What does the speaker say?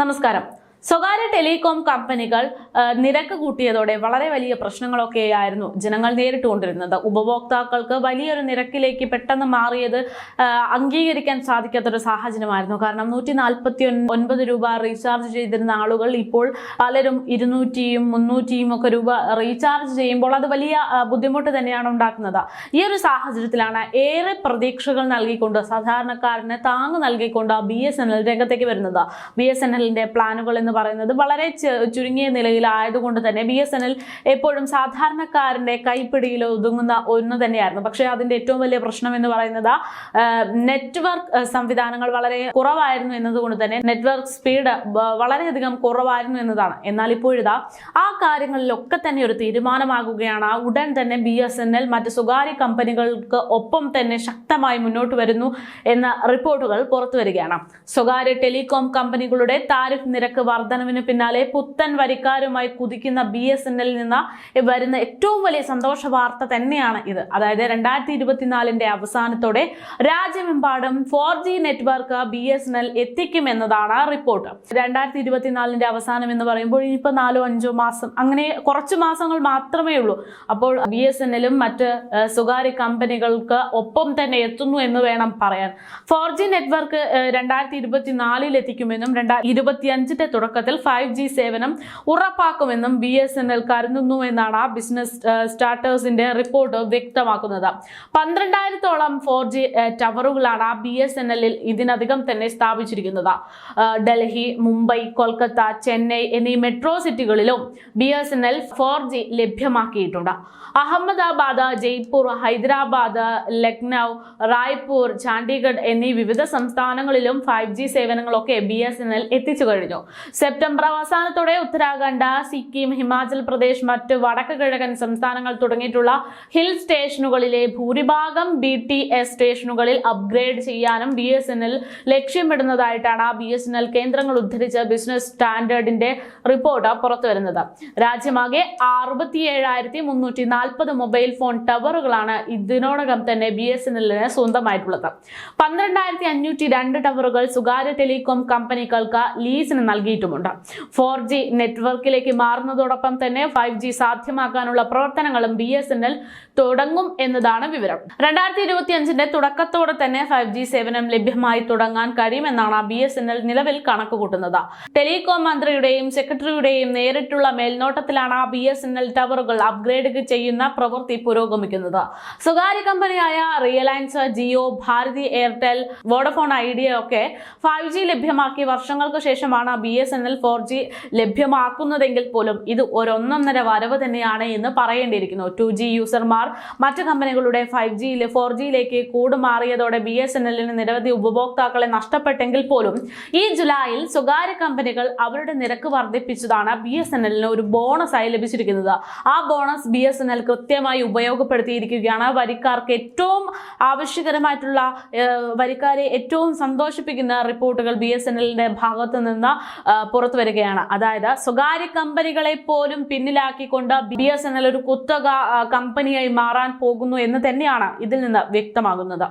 നമസ്കാരം. സ്വകാര്യ ടെലികോം കമ്പനികൾ നിരക്ക് കൂട്ടിയതോടെ വളരെ വലിയ പ്രശ്നങ്ങളൊക്കെയായിരുന്നു ജനങ്ങൾ നേരിട്ടുകൊണ്ടിരുന്നത്. ഉപഭോക്താക്കൾക്ക് വലിയൊരു നിരക്കിലേക്ക് പെട്ടെന്ന് മാറിയത് അംഗീകരിക്കാൻ സാധിക്കാത്തൊരു സാഹചര്യമായിരുന്നു. കാരണം നൂറ്റി നാൽപ്പത്തി ഒൻപത് രൂപ റീചാർജ് ചെയ്തിരുന്ന ആളുകൾ ഇപ്പോൾ പലരും ഇരുന്നൂറ്റിയും മുന്നൂറ്റിയും ഒക്കെ രൂപ റീചാർജ് ചെയ്യുമ്പോൾ അത് വലിയ ബുദ്ധിമുട്ട് തന്നെയാണ് ഉണ്ടാക്കുന്നത്. ഈ ഒരു സാഹചര്യത്തിലാണ് ഏറെ പ്രതീക്ഷകൾ നൽകിക്കൊണ്ട് സാധാരണക്കാരന് താങ്ങ് നൽകിക്കൊണ്ട് ബി എസ് എൻ എൽ രംഗത്തേക്ക് വരുന്നത്. ബി എസ് എൻ എല്ലിന്റെ പ്ലാനുകൾ എന്ന് പറയുന്നത് വളരെ ചുരുങ്ങിയ നിലയിൽ ആയതുകൊണ്ട് തന്നെ ബി എസ് എൻ എൽ എപ്പോഴും സാധാരണക്കാരന്റെ കൈപ്പിടിയിൽ ഒതുങ്ങുന്ന ഒന്ന് തന്നെയായിരുന്നു. പക്ഷേ അതിന്റെ ഏറ്റവും വലിയ പ്രശ്നം എന്ന് പറയുന്നത് നെറ്റ്വർക്ക് സംവിധാനങ്ങൾ വളരെ കുറവായിരുന്നു എന്നതുകൊണ്ട് തന്നെ നെറ്റ്വർക്ക് സ്പീഡ് വളരെയധികം കുറവായിരുന്നു എന്നതാണ്. എന്നാൽ ഇപ്പോഴിതാ ആ കാര്യങ്ങളിലൊക്കെ തന്നെ ഒരു തീരുമാനമാകുകയാണ്. ഉടൻ തന്നെ ബി എസ് എൻ എൽ മറ്റ് സ്വകാര്യ കമ്പനികൾക്ക് ഒപ്പം തന്നെ ശക്തമായി മുന്നോട്ട് വരുന്നു എന്ന റിപ്പോർട്ടുകൾ പുറത്തു വരികയാണ്. സ്വകാര്യ ടെലികോം കമ്പനികളുടെ താരിഫ് നിരക്ക് വർധനവിന് പിന്നാലെ പുത്തൻ വരിക്കാരുമായി കുതിക്കുന്ന ബി എസ് എൻ എല്ലിൽ നിന്ന് വരുന്ന ഏറ്റവും വലിയ സന്തോഷ വാർത്ത തന്നെയാണ് ഇത്. അതായത് രണ്ടായിരത്തി ഇരുപത്തിനാലിന്റെ അവസാനത്തോടെ രാജ്യമെമ്പാടും four G network B S N L എത്തിക്കുമെന്നതാണ് report. രണ്ടായിരത്തി ഇരുപത്തിനാലിന്റെ അവസാനം എന്ന് പറയുമ്പോൾ ഇനിയിപ്പോൾ നാലോ അഞ്ചോ മാസം അങ്ങനെ കുറച്ച് മാസങ്ങൾ മാത്രമേ ഉള്ളൂ. അപ്പോൾ ബി എസ് എൻ എല്ലും മറ്റ് സ്വകാര്യ കമ്പനികൾക്ക് ഒപ്പം തന്നെ എത്തുന്നു എന്ന് വേണം പറയാൻ. ഫോർ ജി നെറ്റ്വർക്ക് രണ്ടായിരത്തി ഇരുപത്തിനാലിൽ എത്തിക്കുമെന്നും രണ്ടായിരത്തി ഇരുപത്തി അഞ്ചിന്റെ തുടക്കത്തിൽ ഫൈവ് ജി സേവനം ഉറപ്പാക്കുമെന്നും ബി എസ് എൻ എൽ കരുതുന്നു എന്നാണ് ആ ബിസിനസ് സ്റ്റാർട്ടേഴ്സിന്റെ റിപ്പോർട്ട് വ്യക്തമാക്കുന്നത്. പന്ത്രണ്ടായിരത്തോളം ഫോർ ജി ടവറുകളാണ് ബി എസ് എൻ എല്ലിൽ ഇതിനധികം തന്നെ സ്ഥാപിച്ചിരിക്കുന്നത്. ഡൽഹി മുംബൈ കൊൽക്കത്ത ചെന്നൈ എന്നീ metro സിറ്റികളിലും B S N L four G ലഭ്യമാക്കിയിട്ടുണ്ട്. Ahmedabad Jaipur Hyderabad Lucknow Raipur Chandigarh എന്നീ വിവിധ സംസ്ഥാനങ്ങളിലും ഫൈവ് ജി സേവനങ്ങളൊക്കെ ബി എസ് എൻ എൽ എത്തിച്ചു കഴിഞ്ഞു. സെപ്റ്റംബർ അവസാനത്തോടെ ഉത്തരാഖണ്ഡ് സിക്കിം ഹിമാചൽ പ്രദേശ് മറ്റ് വടക്ക് കിഴക്കൻ സംസ്ഥാനങ്ങൾ തുടങ്ങിയിട്ടുള്ള ഹിൽ സ്റ്റേഷനുകളിലെ ഭൂരിഭാഗം ബി ടി എസ് സ്റ്റേഷനുകളിൽ അപ്ഗ്രേഡ് ചെയ്യാനും ബി എസ് എൻ എൽ ലക്ഷ്യമിടുന്നതായിട്ടാണ് ബി എസ് എൻ എൽ കേന്ദ്രങ്ങൾ ഉദ്ധരിച്ച ബിസിനസ് സ്റ്റാൻഡേർഡിന്റെ റിപ്പോർട്ട് പുറത്തുവരുന്നത്. രാജ്യമാകെ അറുപത്തി ഏഴായിരത്തി മുന്നൂറ്റി നാൽപ്പത് മൊബൈൽ ഫോൺ ടവറുകളാണ് ഇതിനോടകം തന്നെ ബി എസ് എൻ എല്ലിന് സ്വന്തമായിട്ടുള്ളത്. പന്ത്രണ്ടായിരത്തി അഞ്ഞൂറ്റി രണ്ട് ടവറുകൾ സ്വകാര്യ ടെലികോം കമ്പനികൾക്ക് ലീസിന് നൽകിയിട്ടുമുണ്ട് ഫോർ ജി നെറ്റ്വർക്കിലേക്ക് മാറുന്നതോടൊപ്പം തന്നെ ഫൈവ് ജി സാധ്യമാക്കാനുള്ള പ്രവർത്തനങ്ങളും ബി എസ് എൻ എൽ തുടങ്ങും എന്നതാണ് വിവരം. രണ്ടായിരത്തി ഇരുപത്തി അഞ്ചിന്റെ തുടക്കത്തോടെ തന്നെ ഫൈവ് ജി സേവനം ലഭ്യമായി തുടങ്ങാൻ കഴിയുമെന്നാണ് ബി എസ് എൻ എൽ നിലവിൽ കണക്കുകൂട്ടുന്നത്. ടെലികോം മന്ത്രിയുടെയും സെക്രട്ടറിയുടെയും നേരിട്ടുള്ള മേൽനോട്ടത്തിലാണ് ബി എസ് എൻ എൽ ടവറുകൾ അപ്ഗ്രേഡ് ചെയ്യുന്ന പ്രവൃത്തി പുരോഗമിക്കുന്നത്. സ്വകാര്യ കമ്പനിയായ Reliance Jio Bharti Airtel Vodafone Idea ഒക്കെ ഫൈവ് ജി ലഭ്യമാക്കി വർഷങ്ങൾക്ക് ശേഷമാണ് B S N four G ലഭ്യമാക്കുന്നതെങ്കിൽ പോലും ഇത് ഒരൊന്നൊന്നര വരവ് തന്നെയാണ് എന്ന് പറയേണ്ടിയിരിക്കുന്നു. ടു ജി യൂസർമാർ മറ്റ് കമ്പനികളുടെ ഫൈവ് ജിയിൽ ഫോർ ജിയിലേക്ക് കൂടുമാറിയതോടെ ബി എസ് എൻ എല്ലിന് നിരവധി ഉപഭോക്താക്കളെ നഷ്ടപ്പെട്ടെങ്കിൽ പോലും ഈ ജൂലൈയിൽ സ്വകാര്യ കമ്പനികൾ അവരുടെ നിരക്ക് വർദ്ധിപ്പിച്ചതാണ് ബി എസ് എൻ എല്ലിന് ഒരു ബോണസായി ലഭിച്ചിരിക്കുന്നത്. ആ bonus B S N L കൃത്യമായി ഉപയോഗപ്പെടുത്തിയിരിക്കുകയാണ്. വരിക്കാർക്ക് ഏറ്റവും ആവശ്യകരമായിട്ടുള്ള വരിക്കാരെ ഏറ്റവും സന്തോഷിപ്പിക്കുന്ന റിപ്പോർട്ടുകൾ ബി എസ് എൻ എല്ലിന്റെ ഭാഗത്ത് നിന്ന് പുറത്തു വരികയാണ് അതായത് സ്വകാര്യ കമ്പനികളെ പോലും പിന്നിലാക്കിക്കൊണ്ട് ബി എസ് എൻ എൽ ഒരു കുത്തക കമ്പനിയായി മാറാൻ പോകുന്നു എന്ന് തന്നെയാണ് ഇതിൽ നിന്ന് വ്യക്തമാകുന്നത്.